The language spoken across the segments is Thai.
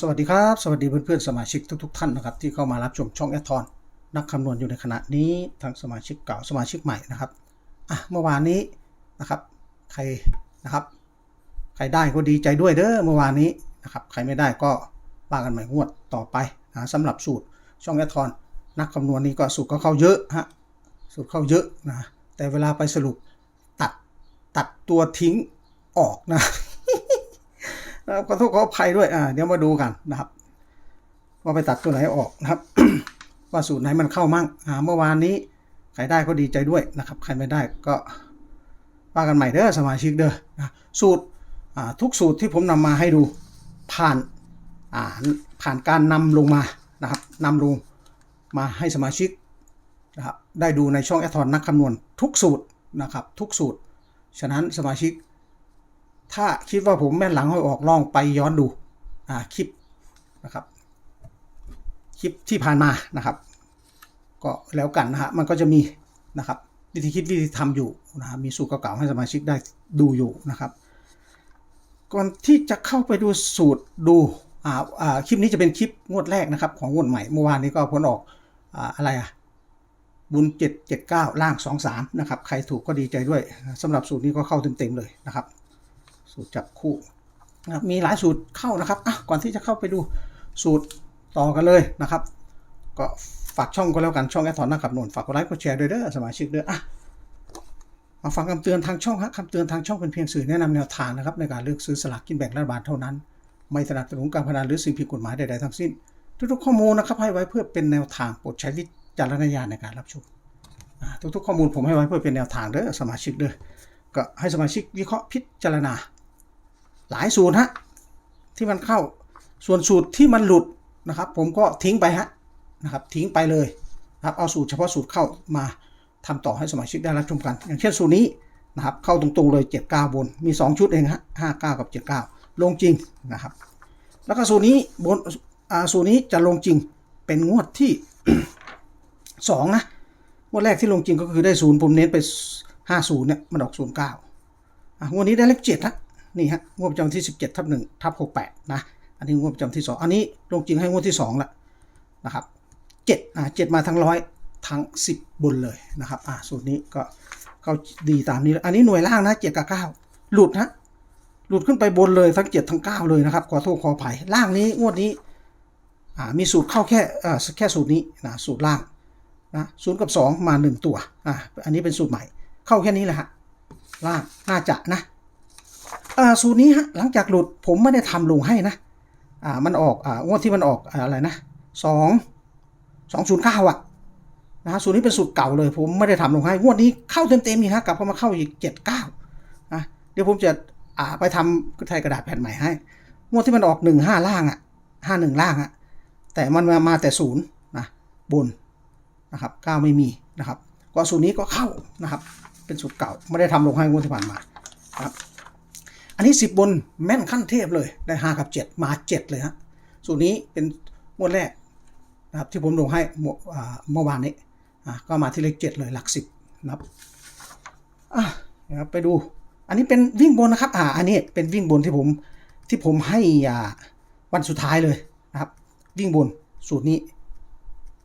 สวัสดีครับ สวัสดีเพื่อนๆสมาชิกทุกๆท่านนะครับที่เข้ามารับชมช่องแอทอนนักคำนวณอยู่ในขณะนี้ทั้งสมาชิกเก่าสมาชิกใหม่นะครับอะเมื่อวานนี้นะครับใครนะครับ ใครได้ก็ดีใจด้วยเด้อเมื่อวานนี้นะครับใครไม่ได้ก็ว่ากันใหม่งวดต่อไปนะสำหรับสูตรช่องแอทอนนักคำนวณนี้ก็สูตรก็เข้าเยอะฮะสูตรเข้าเยอะนะแต่เวลาไปสรุปตัดตัดตัวทิ้งออกนะ ขอโทษขออภัยด้วยอ่าเดี๋ยวมาดูกันนะครับ ว่าไปตัดตัวไหนออกนะครับ ว่าสูตรไหนมันเข้ามั่งอ่าเมื่อวานนี้ใครได้ก็ดีใจด้วยนะครับ ใครไม่ได้ก็ว่ากันใหม่เด้อสมาชิกเด้อนะสูตรอ่าทุกสูตรที่ผมนำมาให้ดูผ่านอ่าผ่านการนำลงมานะครับนำลงมาให้สมาชิกนะครับได้ดูในช่องแอทอนนักคำนวณทุกสูตรนะครับทุกสูตร ฉะนั้นสมาชิก ถ้าคิดว่าผมแม่นหลังห้อยออกลองไปย้อนดูอ่าคลิปนะครับ คลิปที่ผ่านมานะครับ ก็แล้วกันนะฮะมันก็จะมีนะครับวิธีคิดวิธีทำอยู่นะฮะมีสูตรเก่าๆให้สมาชิกได้ดูอยู่นะครับ ก่อนที่จะเข้าไปดูสูตรดูอ่าอ่าคลิปนี้จะเป็นคลิปงวดแรกนะครับ ของงวดใหม่เมื่อวานนี้ก็ผลออกอ่าอะไรอะบุญ779 ล่าง 23 นะครับ ใครถูกก็ดีใจด้วย สำหรับสูตรนี้ก็เข้าเต็ม ๆ เลยนะครับ สูตรจับคู่นะครับมีหลายสูตรเข้านะครับอะก่อนที่จะเข้าไปดูสูตรต่อกันเลยนะครับ ก็ฝากช่องก็แล้วกันช่องแอดทอนนะครับนนฝากกดไลค์กดแชร์ด้วยเด้อสมาชิกเด้ออะมาฟังคำเตือนทางช่องฮะคำเตือนทางช่องเป็นเพียงสื่อแนะนำแนวทางนะครับในการเลือกซื้อสลากกินแบ่งรัฐบาลเท่านั้น ไม่สนับสนุนการพนันหรือสิ่งผิดกฎหมายใดๆทั้งสิ้น ทุกๆข้อมูลนะครับให้ไว้เพื่อเป็นแนวทางโปรดใช้วิจารณญาณในการรับชมทุกๆข้อมูลผมให้ไว้เพื่อเป็นแนวทางเด้อสมาชิกเด้อก็ให้สมาชิกวิเคราะห์พิจารณา หลายสูตรฮะที่มันเข้าส่วนสูตรที่มันหลุดนะครับ ผมก็ทิ้งไปฮะนะครับทิ้งไปเลยนะครับเอาสูตรเฉพาะสูตรเข้ามาทำต่อให้สมาชิกได้รับชมกัน อย่างเช่นสูตรนี้นะครับเข้าตรงๆเลย 79 บนมี 2 ชุดเองฮะ59 กับ 79 ลงจริงนะครับ แล้วก็สูตรนี้บนอ่าสูตรนี้จะลงจริงเป็นงวดที่ 2 นะงวดแรกที่ลงจริงก็คือได้ศูนย์ผมเน้นไป 50เนี่ยมันออก09อะงวดนี้ได้เลข7นะ นี่ฮะงวดประจำที่ 17ทับ1ทับ68นะอันนี้งวดประจำที่ 2 อันนี้ลงจริงให้งวดที่2ละนะครับ7อ่า7มาทั้งร้อยทั้ง 10 บนเลยนะครับอ่าสูตรนี้ก็ก็ดีตามนี้อันนี้หน่วยล่างนะ7กับ9หลุดนะหลุดขึ้นไปบนเลยทั้ง 7 ทั้ง 9 เลยนะครับขอโทษขออภัยล่างนี้งวดนี้อ่ามีสูตรเข้าแค่อ่าแค่สูตรนี้นะสูตรล่างนะศูนย์กับ 2 มา 1 ตัวอ่าอันนี้เป็นสูตรใหม่ เข้าแค่นี้แหละฮะล่างน่าจะนะ สูตรนี้ฮะหลังจากหลุดผมไม่ได้ทำลงให้นะอ่ามันออกอ่างวดที่มันออกอะไรนะสองสองศูนย์เก้าอะนะฮะสูตรนี้เป็นสูตรเก่าเลย ผมไม่ได้ทำลงให้งวดนี้เข้าเต็มเต็มๆนี่ฮะกลับเข้ามาเข้าอีกเจ็ดเก้านะเดี๋ยวผมจะอ่าไปทำไทยกระดาษแผ่นใหม่ให้งวดที่มันออกหนึ่งห้าล่างอะห้าหนึ่งล่างอะแต่มันมามาแต่ศูนย์นะบนนะครับเก้าไม่มีนะครับก็สูตรนี้ก็เข้านะครับ เป็นสูตรเก่าไม่ได้ทำลงให้งวดที่ผ่านมานะครับ อันนี้10บนแม่นขั้นเทพเลยได้5กับ 7 มา 7 เลยฮะสูตรนี้เป็นงวดแรกนะครับที่ผมลงให้เมื่อาวานนี้อะก็มาที่เลข 7 เลยหลัก 10นะครับนะครับไปดู อันนี้เป็นวิ่งบนนะครับอ่าอันนี้เป็นวิ่งบนที่ผมที่ผมให้อ่าวันสุดท้ายเลยนะครับ วิ่งบนสูตรนี้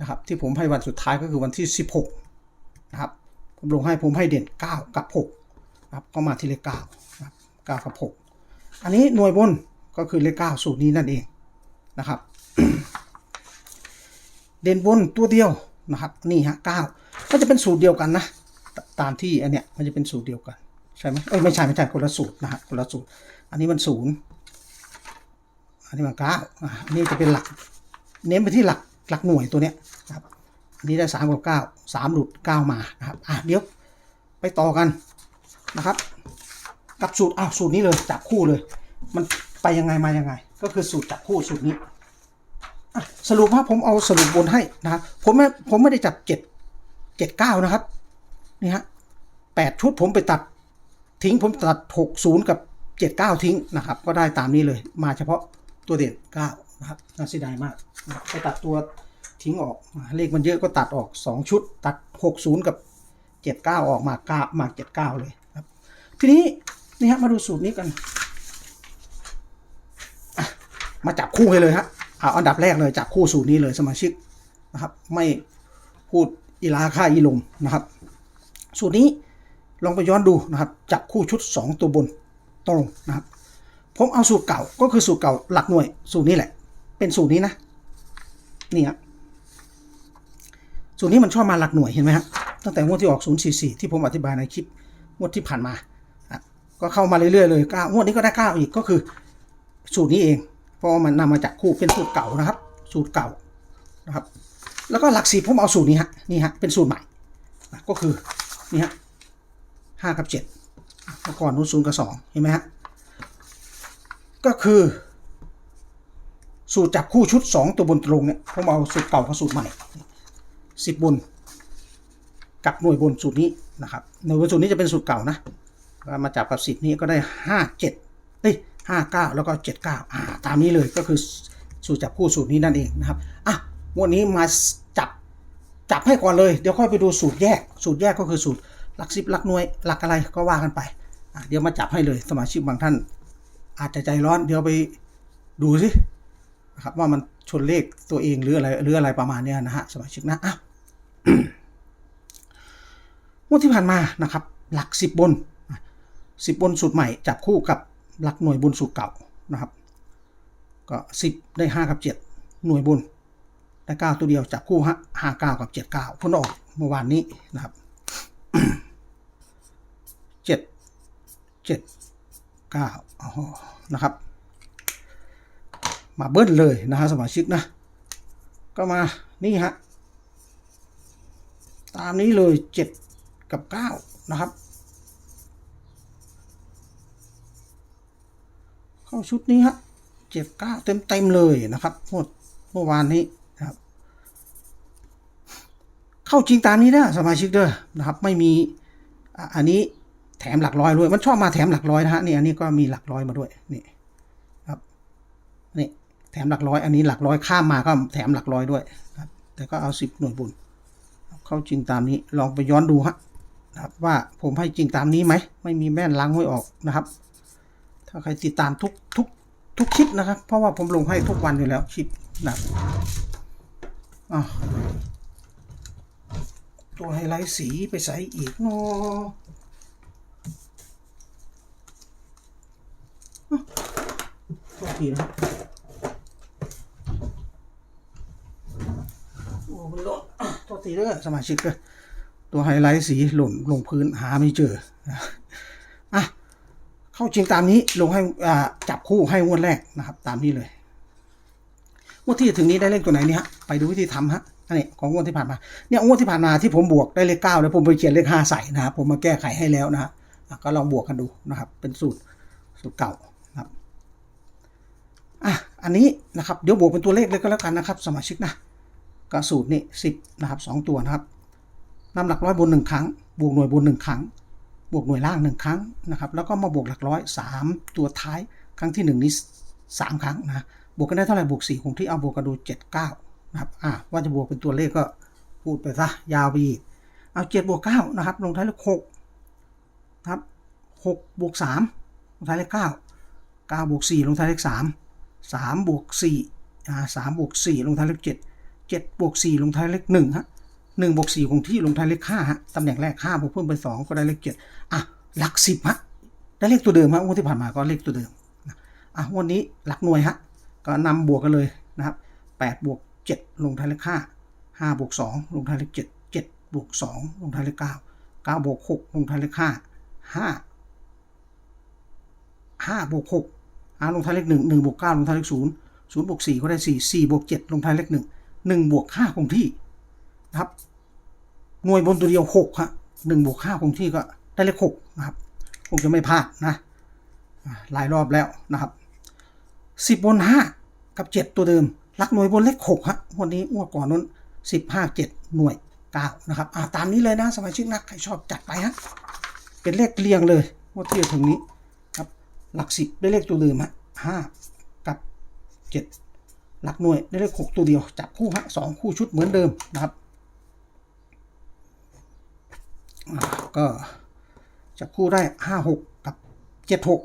นะครับที่ผมให้วันสุดท้ายก็คือวันที่ 16นะครับผมลงให้ผมให้เด่น 9 กับ6นะครับก็มาที่เลข9นะครับ 9 กับ 6 อันนี้หน่วยบนก็คือเลข 9 สูตรนี้นั่นเองนะครับ เด่นบนตัวเดียวนะครับนี่ฮะ9ก็จะเป็นสูตรเดียวกันนะตตามที่อันเนี้ยมันจะเป็นสูตรเดียวกันใช่ไหมเอ้ยไม่ใช่ไม่ใช่คนละสูตรนะฮะคนละสูตร อันนี้มันศูนย์อันนี้มันเก้าอะอันนี้จะเป็นหลัก เน้นไปที่หลักหลักหน่วยตัวเนี้ยนะครับอันนี้ได้สามกับเก้าสามหลุดเก้ามานะครับอะเดี๋ยวไปต่อกันนะครับ กับสูตรอ้าวสูตรนี้เลยจับคู่เลย มันไปยังไงมายังไง ก็คือสูตรจับคู่สูตรนี้สรุปว่าผมเอาสรุปบนให้นะครับผมไม่ผมไม่ได้จับเจ็ดเจ็ดเก้านะครับนี่ฮะแปดชุดผมไปตัดทิ้งผมตัดหกศูนย์กับเจ็ดเก้าทิ้งนะครับ ก็ได้ตามนี้เลย มาเฉพาะตัวเด่นเก้านะครับน่าเสียดายมากไปตัดตัวทิ้งออกเลขมันเยอะก็ตัดออกสองชุด ตัดหกศูนย์กับเจ็ดเก้าออกมาเก้ามาเจ็ดเก้าเลยครับ ทีนี้ นี่ฮะมาดูสูตรนี้กัน มาจับคู่ให้เลยฮะเอาอันดับแรกเลยจับคู่สูตรนี้เลยสมาชิกนะครับ ไม่พูดอีลาค่าอีลมนะครับ สูตรนี้ลองไปย้อนดูนะครับ จับคู่ชุด 2 ตัวบนตรงนะครับ ผมเอาสูตรเก่าก็คือสูตรเก่าหลักหน่วย สูตรนี้แหละ เป็นสูตรนี้นะนี่ครับสูตรนี้มันชอบมาหลักหน่วยเห็นไหมฮะตั้งแต่งวดที่ออก 044 ที่ผมอธิบายในคลิปงวดที่ผ่านมา ก็เข้ามาเรื่อยๆเลยเก้างวดนี้ก็ได้เก้าอีกก็คือ สูตรนี้เอง เพราะมันนำมาจากคู่เป็นสูตรเก่านะครับ สูตรเก่านะครับ แล้วก็หลักสีผมเอาสูตรนี้ฮะนี่ฮะเป็นสูตรใหม่ก็คือนี่ฮะห้ากับเจ็ดเมื่อก่อนนู้นศูนย์กับสองเห็นไหมฮะก็คือ สูตรจับคู่ชุด2ตัวบนตรงเนี่ยผมเอาสูตรเก่ากับสูตรใหม่10บนกับหน่วยบนสูตรนี้นะครับหน่วยบนสูตรนี้จะเป็นสูตรเก่านะ ก็มาจับกับ10นี้ก็ได้5 7เจ็ดเอ้ย5 9แล้วก็7 9อ่าตามนี้เลยก็คือสูตรจับคู่สูตรนี้นั่นเองนะครับอะวันนี้มาจับจับให้ก่อนเลยเดี๋ยวค่อยไปดูสูตรแยก สูตรแยกก็คือสูตรหลักสิบหลักหน่วยหลักอะไรก็ว่ากันไปอะเดี๋ยวมาจับให้เลยสมาชิกบางท่าน อาจจะใจร้อนเดี๋ยวไปดูสินะครับว่ามันชนเลขตัวเองหรืออะไรหรืออะไรประมาณเนี้ยนะฮะสมาชิกนะอะงวดที่ผ่านมานะครับ หลักสิบบน สิบบนสูตรใหม่จับคู่กับหลักหน่วยบนสูตรเก่านะครับ ก็สิบได้ห้ากับเจ็ดหน่วยบนได้เก้าตัวเดียวจับคู่ฮะห้าเก้ากับเจ็ดเก้าพ้นออกเมื่อวานนี้นะครับเจ็ดเจ็ดเก้าอ๋อนะครับ มาเบิ้ลเลยนะฮะสมาชิกนะ ก็มานี่ฮะตามนี้เลยเจ็ดกับเก้านะครับ เข้าชุดนี้ฮะเจ็ดเก้าเต็มเต็มเลยนะครับเมื่อเมื่อวานนี้นะครับ เข้าจริงตามนี้นะสมาชิกเด้อนะครับ ไม่มีอันนี้แถมหลักร้อยด้วย มันชอบมาแถมหลักร้อยนะฮะนี่อันนี้ก็มีหลักร้อยมาด้วยนี่ครับนี่แถมหลักร้อย อันนี้หลักร้อยข้ามมาก็แถมหลักร้อยด้วยครับ แต่ก็เอาสิบหน่วยบุญเข้าจริงตามนี้ลองไปย้อนดูฮะนะครับว่าผมให้จริงตามนี้ไหมไม่มีแม่นล้างห้วยออกนะครับ ถ้าใครติดตามทุกทุกทุกคลิปนะครับ เพราะว่าผมลงให้ทุกวันอยู่แล้วคลิปนะตัวไฮไลท์สีไปใส่อีกเนาะอ้าวสีนะโอ้มันหล่นอะโทษทีเด้อสมาชิกเด้อตัวไฮไลท์สีหล่นลงพื้นหาไม่เจออะ เข้าจริงตามนี้ลงให้จับคู่ให้งวดแรกนะครับ ตามนี้เลยงวดที่ถึงนี้ได้เลขตัวไหนนี่ฮะไปดูวิธีทำฮะอันนี้ของงวดที่ผ่านมาเนี่ยงวดที่ผ่านมาที่ผมบวกได้เลขเก้าแล้วผมไปเขียนเลขห้าใส่นะครับผมมาแก้ไขให้แล้วนะฮะก็ลองบวกกันดูนะครับ เป็นสูตรสูตรเก่านะครับอะอันนี้นะครับเดี๋ยวบวกเป็นตัวเลขเลยก็แล้วกันนะครับ สมาชิกนะก็สูตรนี่สิบนะครับสองตัวนะครับนำหลักร้อยบนหนึ่งครั้ง บวกหน่วยบนหนึ่งครั้ง บวกหน่วยล่างหนึ่งครั้งนะครับ แล้วก็มาบวกหลักร้อยสามตัวท้ายครั้งที่หนึ่งนี้สามครั้งนะบวกกันได้เท่าไหร่บวกสี่คงที่เอาบวกกันดูเจ็ดเก้านะครับอ่าว่าจะบวกเป็นตัวเลขก็พูดไปซะยาวไปอีกเอาเจ็ดบวกเก้านะครับลงท้ายเลขหกนะครับหกบวกสามลงท้ายเลขเก้าเก้าบวกสี่ลงท้ายเลขสามสามบวกสี่อ่าสามบวกสี่ลงท้ายเลขเจ็ดเจ็ดบวกสี่ลงท้ายเลขหนึ่งฮะ หนึ่งบวกสี่คงที่ลงท้ายเลขห้าฮะตำแหน่งแรกห้าบวกเพิ่มเป็นสองก็ได้เลขเจ็ดอะหลักสิบฮะได้เลขตัวเดิมฮะงวดที่ผ่านมาก็เลขตัวเดิมอะวันนี้หลักหน่วยฮะก็นำบวกกันเลยนะครับแปดบวกเจ็ดลงท้ายเลขห้าห้าบวกสองลงท้ายเลขเจ็ดเจ็ดบวกสองลงท้ายเลขเก้าเก้าบวกหกลงท้ายเลขห้าห้าห้าบวกหกห้าลงท้ายเลขหนึ่งหนึ่งบวกเก้าลงท้ายเลขศูนย์ศูนย์บวกสี่ก็ได้สี่สี่บวกเจ็ดลงท้ายเลขหนึ่งหนึ่งบวกห้าคงที่ นะครับ หน่วยบนตัวเดียวหกฮะหนึ่งบวกห้าคงที่ก็ได้เลขหกนะครับคงจะไม่พลาดนะหลายรอบแล้วนะครับสิบบนห้ากับเจ็ดตัวเดิมหลักหน่วยบนเลขหกฮะวันนี้งวดก่อนนู้นสิบห้าเจ็ดหน่วยเก้านะครับอ่าตามนี้เลยนะสมาชิกนักใครชอบจัดไปฮะเป็นเลขเรียงเลยงวดที่จะถึงนี้ครับ หลักสิบได้เลขตัวเดิมฮะห้ากับเจ็ดหลักหน่วยได้เลขหกตัวเดียวจับคู่ฮะสองคู่ชุดเหมือนเดิมนะครับอ่า ก็จับคู่ได้ห้าหกกับเจ็ดหก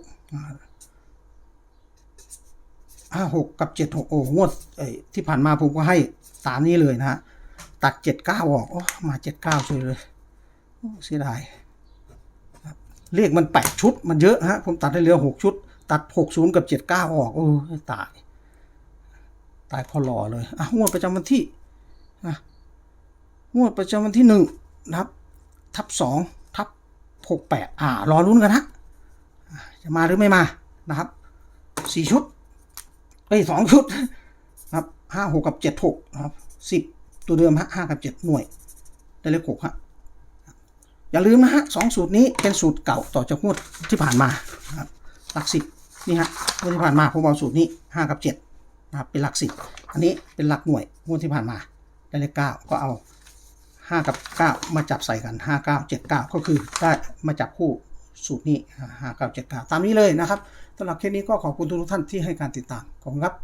ห้าหกกับเจ็ดหกโอ้งวดที่ผ่านมาผมก็ให้ตามนี้เลยนะฮะตัดเจ็ดเก้าออกอมาเจ็ดเก้าช่วยเลยเสียดายครับเลขมันแปดชุดมันเยอะฮะ ผมตัดได้เหลือหกชุด ตัดหกศูนย์กับเจ็ดเก้าออก โอ้ตาย ตายพอหล่อเลยอะงวดประจำวันที่อะงวดประจำวันที่หนึ่งนะครับ ทับสองทับหกแปดอ่ารอลุ้นกันฮะจะมาหรือไม่มานะครับสี่ชุดเอ้สองชุดนะครับห้าหกกับเจ็ดหกนะครับสิบตัวเดิมฮะห้ากับเจ็ดหน่วย ได้เลขหกฮะอย่าลืมนะฮะสองสูตรนี้เป็นสูตรเก่าต่อจากงวดที่ผ่านมาครับหลักสิบนี่ฮะงวดที่ผ่านมาผมเอาสูตรนี้ห้ากับเจ็ดนะครับเป็นหลักสิบอันนี้เป็นหลักหน่วยงวดที่ผ่านมาได้เลขเก้าก็เอา ห้ากับเก้ามาจับใส่กันห้าเก้าเจ็ดเก้าก็คือได้มาจับคู่สูตรนี้ห้าเก้าเจ็ดเก้าตามนี้เลยนะครับสำหรับเคสนี้ก็ขอบคุณทุกท่านที่ให้การติดตามขอบคุณครับ